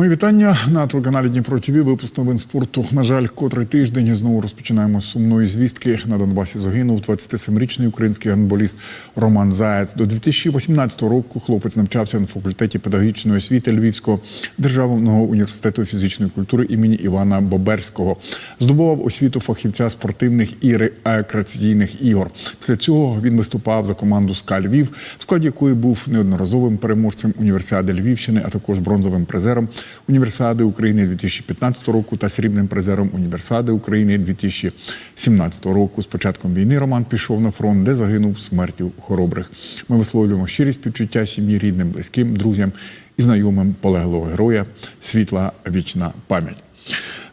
Мої вітання на телеканалі Дніпро ТВ. Випуск новин спорту. На жаль, котрий тиждень знову розпочинаємо з сумної звістки. На Донбасі загинув 27-річний український гандболіст Роман Заєць. До 2018 року хлопець навчався на факультеті педагогічної освіти Львівського державного університету фізичної культури імені Івана Боберського. Здобував освіту фахівця спортивних і рекреаційних ігор. Після цього він виступав за команду СКА Львів, в складі якої був неодноразовим переможцем універсіади Львівщини, а також бронзовим призером Універсіади України 2015 року та срібним призером Універсади України 2017 року. З початком війни Роман пішов на фронт, де загинув смертю хоробрих. Ми висловлюємо щирі співчуття сім'ї, рідним, близьким, друзям і знайомим полеглого героя. Світла вічна пам'ять.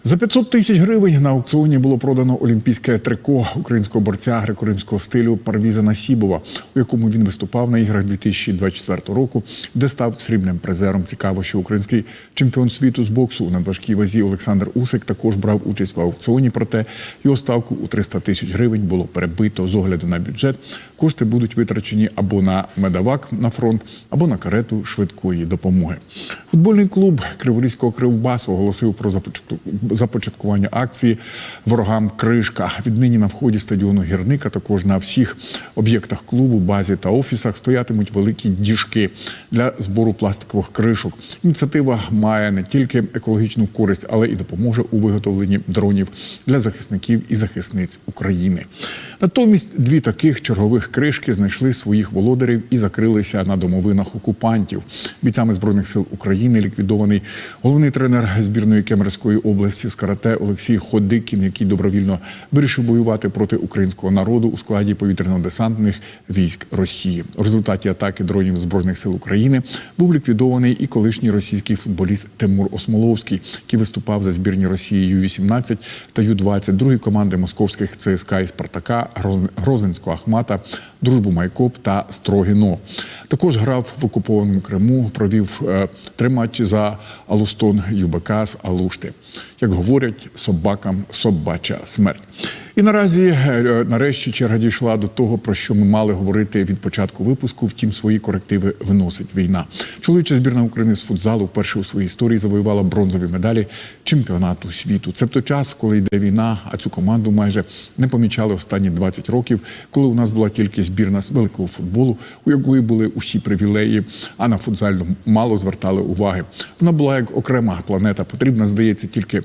За 500 тисяч гривень на аукціоні було продано олімпійське трико українського борця греко-римського стилю Парвіза Насібова, у якому він виступав на іграх 2024 року, де став срібним призером. Цікаво, що український чемпіон світу з боксу у надважкій вазі Олександр Усик також брав участь в аукціоні. Проте його ставку у 300 тисяч гривень було перебито з огляду на бюджет. Кошти будуть витрачені або на медавак на фронт, або на карету швидкої допомоги. Футбольний клуб Криворізького Кривбасу оголосив про започатку започаткування акції ворогам кришка. Віднині на вході стадіону гірника, також на всіх об'єктах клубу, базі та офісах стоятимуть великі діжки для збору пластикових кришок. Ініціатива має не тільки екологічну користь, але і допоможе у виготовленні дронів для захисників і захисниць України. Натомість дві таких чергових кришки знайшли своїх володарів і закрилися на домовинах окупантів. Бійцями збройних сил України ліквідований головний тренер збірної Кемерської області з карате Олексій Ходикін, який добровільно вирішив воювати проти українського народу у складі повітряно-десантних військ Росії. У результаті атаки дронів збройних сил України був ліквідований і колишній російський футболіст Тимур Осмоловський, який виступав за збірні Росії Ю-18 та Ю-20, другі команди московських ЦСКА і Спартака, Грозинського Ахмата, Дружбу Майкоп та Строгіно. Також грав в окупованому Криму, провів е, три матчі за Алустон ЮБК з Алушти. Як говорять, собакам собача смерть. І наразі, е, нарешті, черга дійшла до того, про що ми мали говорити від початку випуску. Втім, свої корективи виносить війна. Чоловіча збірна України з футзалу вперше у своїй історії завоювала бронзові медалі чемпіонату світу. Це в той час, коли йде війна, а цю команду майже не помічали останні 20 років, коли у нас була тільки збірна з великого футболу, у якої були усі привілеї, а на футзальну мало звертали уваги. Вона була як окрема планета. Потрібна, здається, тільки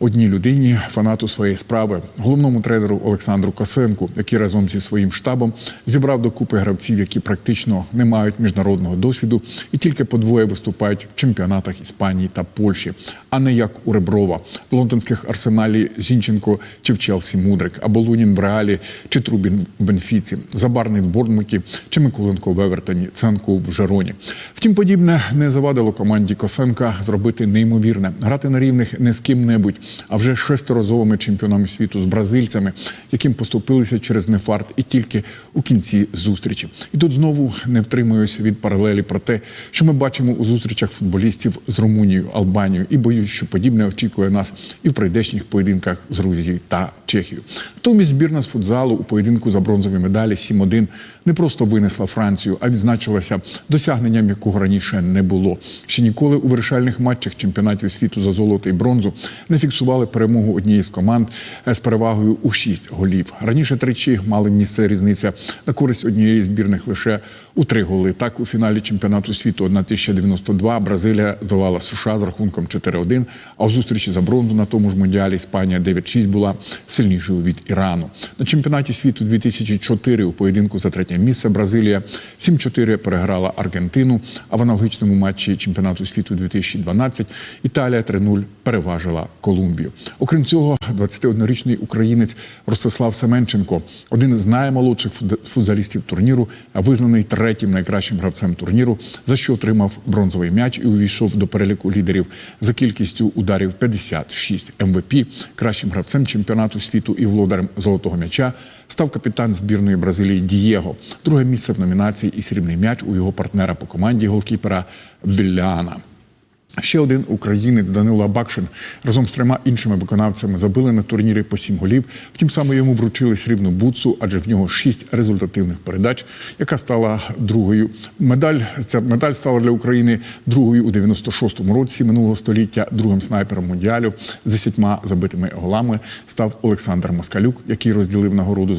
одній людині, фанату своєї справи, головному тренеру Олександру Косенку, який разом зі своїм штабом зібрав докупи гравців, які практично не мають міжнародного досвіду і тільки по двоє виступають в чемпіонатах Іспанії та Польщі, а не як у Реброва в лондонських арсеналі Зінченко чи в Челсі Мудрик, або Лунін в Реалі чи Трубін в Бенфіці, Забарний в Борнмуті чи Миколенко в Евертоні, Ценко в Жероні. Втім, подібне не завадило команді Косенка зробити неймовірне, грати на рівних не з ким-небудь а вже шестеразовими чемпіонами світу з бразильцями, яким поступилися через нефарт і тільки у кінці зустрічі. І тут знову не втримуюся від паралелі про те, що ми бачимо у зустрічах футболістів з Румунією, Албанією, і боюсь, що подібне очікує нас і в прийдешніх поєдинках з Грузією та Чехією. Натомість збірна з футзалу у поєдинку за бронзові медалі 7-1 не просто винесла Францію, а відзначилася досягненням, якого раніше не було. Ще ніколи у вирішальних матчах чемпіонатів світу за золото і бронзу не фіксували перемогу однієї з команд з перевагою у 6 голів. Раніше тричі мали місце різниця на користь однієї збірних лише у три голи. Так у фіналі чемпіонату світу 1092 Бразилія здолала США з рахунком 4-1, А у зустрічі за бронзу на тому ж мундіалі Іспанія 9-6 була сильнішою від Ірану. На чемпіонаті світу 2004 у поєдинку за третє місце Бразилія 7-4 переграла Аргентину. А в аналогічному матчі чемпіонату світу 2012 Італія 3-0 переважила Колумбію. Окрім цього, 21-річний українець Ростислав Семенченко, один з наймолодших футзалістів турніру, визнаний третім найкращим гравцем турніру, за що отримав бронзовий м'яч і увійшов до переліку лідерів за кількістю ударів 56 МВП. Кращим гравцем чемпіонату світу і володарем золотого м'яча став капітан збірної Бразилії Дієго. Друге місце в номінації і срібний м'яч у його партнера по команді голкіпера Вілляна. Ще один українець Данило Абакшин разом з трьома іншими виконавцями забили на турнірі по сім голів. Втім, саме йому вручили срібну бутсу, адже в нього шість результативних передач, яка стала другою. Медаль ця медаль стала для України другою у 96-му році минулого століття. Другим снайпером мундіалю з десятьма забитими голами став Олександр Москалюк, який розділив нагороду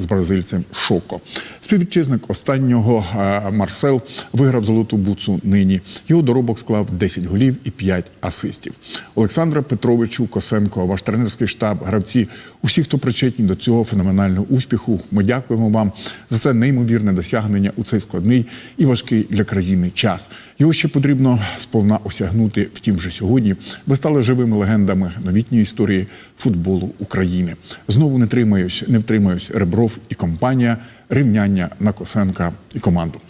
з бразильцем Шоко. Співвітчизник останнього е, Марсел виграв золоту буцу нині. Його доробок склав 10 голів і 5 асистів. Олександра Петровичу Косенко, ваш тренерський штаб, гравці, усі, хто причетні до цього феноменального успіху. Ми дякуємо вам за це неймовірне досягнення у цей складний і важкий для країни час. Його ще потрібно сповна осягнути. Втім, вже сьогодні ви стали живими легендами новітньої історії футболу України. Знову не тримаюсь, не втримаюсь Ребров і компанія. Рівняння на Косенка і команду.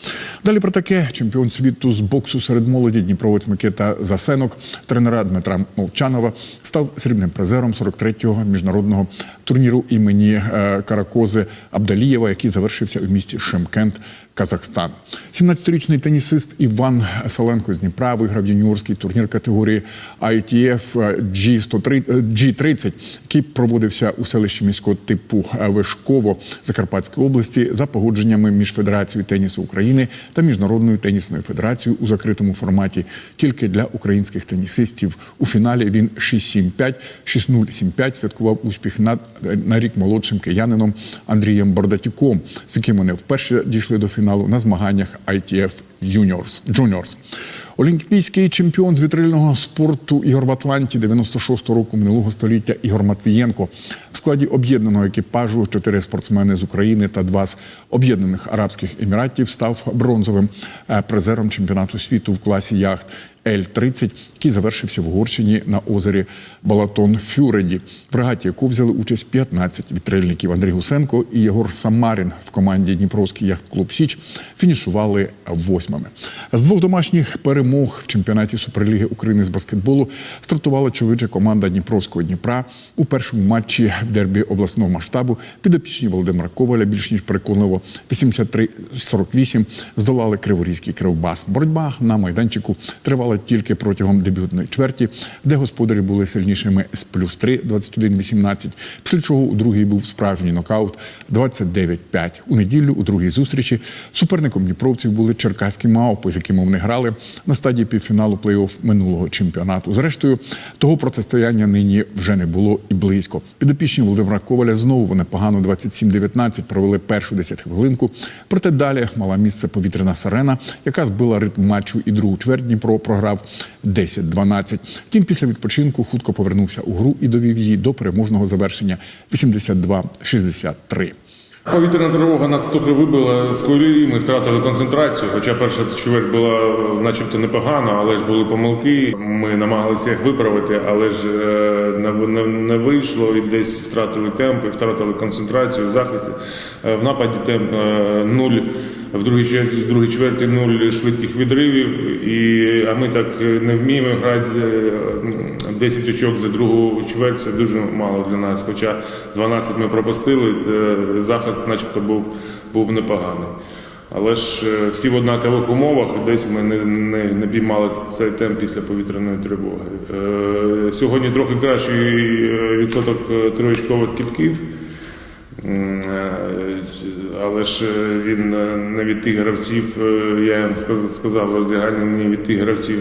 Далі про таке чемпіон світу з боксу серед молоді Дніпровець Микита Засенок, тренера Дмитра Молчанова, став срібним призером 43-го міжнародного турніру імені е, Каракози Абдалієва, який завершився у місті Шемкент, Казахстан. 17-річний тенісист Іван Саленко з Дніпра виграв юніорський турнір категорії ITF G103, е, G30, який проводився у селищі міського типу е, Вишково Закарпатської області за погодженнями між Федерацією тенісу України та Міжнародною тенісною федерацією у закритому форматі тільки для українських тенісистів. У фіналі він 6-7-5, 6-0-7-5 святкував успіх над на рік молодшим киянином Андрієм Бардатюком, з яким вони вперше дійшли до фіналу на змаганнях ITF Juniors. Juniors. Олімпійський чемпіон з вітрильного спорту Ігор в Атланті 96-го року минулого століття Ігор Матвієнко в складі об'єднаного екіпажу чотири спортсмени з України та два з об'єднаних арабських еміратів став бронзовим е, призером чемпіонату світу в класі яхт. Л-30, який завершився в Угорщині на озері Балатон Фюреді, в регаті яку взяли участь 15 вітрильників. Андрій Гусенко і Єгор Самарін в команді Дніпровський яхт-клуб Січ фінішували восьмими. З двох домашніх перемог в чемпіонаті Суперліги України з баскетболу стартувала чоловіча команда Дніпровського Дніпра у першому матчі в дербі обласного масштабу. Підопічні Володимира Коваля більш ніж переконливо 83-48 здолали Криворізький кривбас. Боротьба на майданчику тривала тривала тільки протягом дебютної чверті, де господарі були сильнішими з плюс 3, 21-18, після чого у другій був справжній нокаут 29-5. У неділю у другій зустрічі суперником дніпровців були черкаські мавпи, з якими вони грали на стадії півфіналу плей-офф минулого чемпіонату. Зрештою, того протистояння нині вже не було і близько. Підопічні Володимира Коваля знову непогано 27-19 провели першу 10 хвилинку. Проте далі мала місце повітряна сирена, яка збила ритм матчу і другу чверть Дніпро програв 10-12. Втім, після відпочинку хутко повернувся у гру і довів її до переможного завершення 82-63. Повітряна тривога нас трохи вибила з колії, ми втратили концентрацію. Хоча перша чверть була начебто непогана, але ж були помилки. Ми намагалися їх виправити, але ж е, не, не, не вийшло і десь втратили темп, і втратили концентрацію захисті. Е, В нападі темп е, нуль. В другій в другій чверті нуль швидких відривів, і, а ми так не вміємо грати е, 10 очок за другу чверть, це дуже мало для нас. Хоча 12 ми пропустили, це захист начебто був, був непоганий. Але ж е, всі в однакових умовах, десь ми не, не, не піймали цей темп після повітряної тривоги. Е, Сьогодні трохи кращий е, відсоток е. М, е, Але ж е, він е, не від тих гравців, е, я сказав роздягальний не від тих гравців,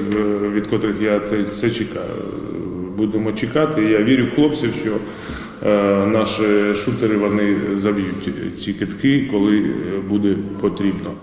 від котрих я це все чекаю. Будемо чекати. Я вірю в хлопців, що наші шутери вони заб'ють ці китки, коли буде потрібно.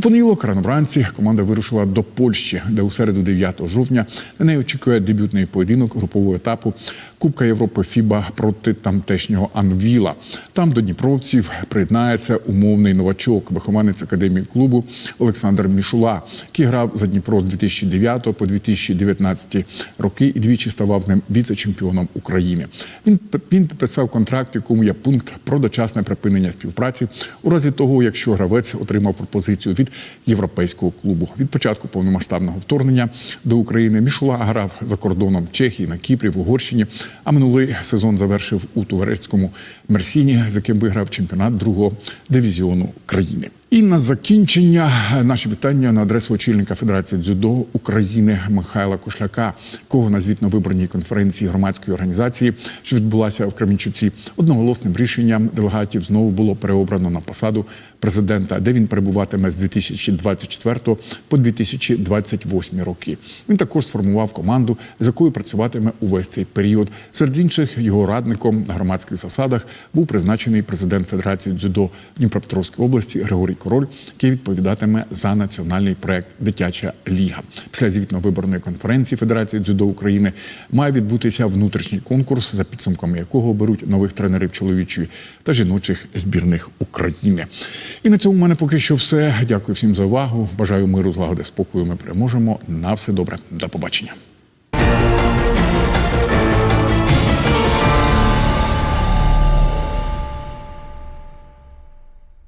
У понеділок рано вранці команда вирушила до Польщі, де у середу 9 жовтня на неї очікує дебютний поєдинок групового етапу Кубка Європи Фіба проти тамтешнього Анвіла. Там до Дніпровців приєднається умовний новачок, вихованець академії клубу Олександр Мішула, який грав за Дніпро з 2009 по 2019 роки і двічі ставав з ним віце-чемпіоном України. Він він підписав контракт, якому є пункт про дочасне припинення співпраці у разі того, якщо гравець отримав пропозицію від європейського клубу. Від початку повномасштабного вторгнення до України Мішула грав за кордоном Чехії, на Кіпрі, в Угорщині. А минулий сезон завершив у турецькому Мерсіні, з яким виграв чемпіонат другого дивізіону країни. І на закінчення е, наші вітання на адресу очільника Федерації дзюдо України Михайла Кошляка, кого на звітно виборній конференції громадської організації, що відбулася в Кремінчуці, одноголосним рішенням делегатів знову було переобрано на посаду президента, де він перебуватиме з 2024 по 2028 роки. Він також сформував команду, з якою працюватиме увесь цей період. Серед інших його радником на громадських засадах був призначений президент Федерації дзюдо Дніпропетровської області Григорій Король, який відповідатиме за національний проект Дитяча ліга. Після звітно-виборної конференції Федерації дзюдо України має відбутися внутрішній конкурс, за підсумками якого беруть нових тренерів чоловічої та жіночих збірних України. І на цьому в мене поки що все. Дякую всім за увагу. Бажаю миру, злагоди, спокою. Ми переможемо. На все добре. До побачення.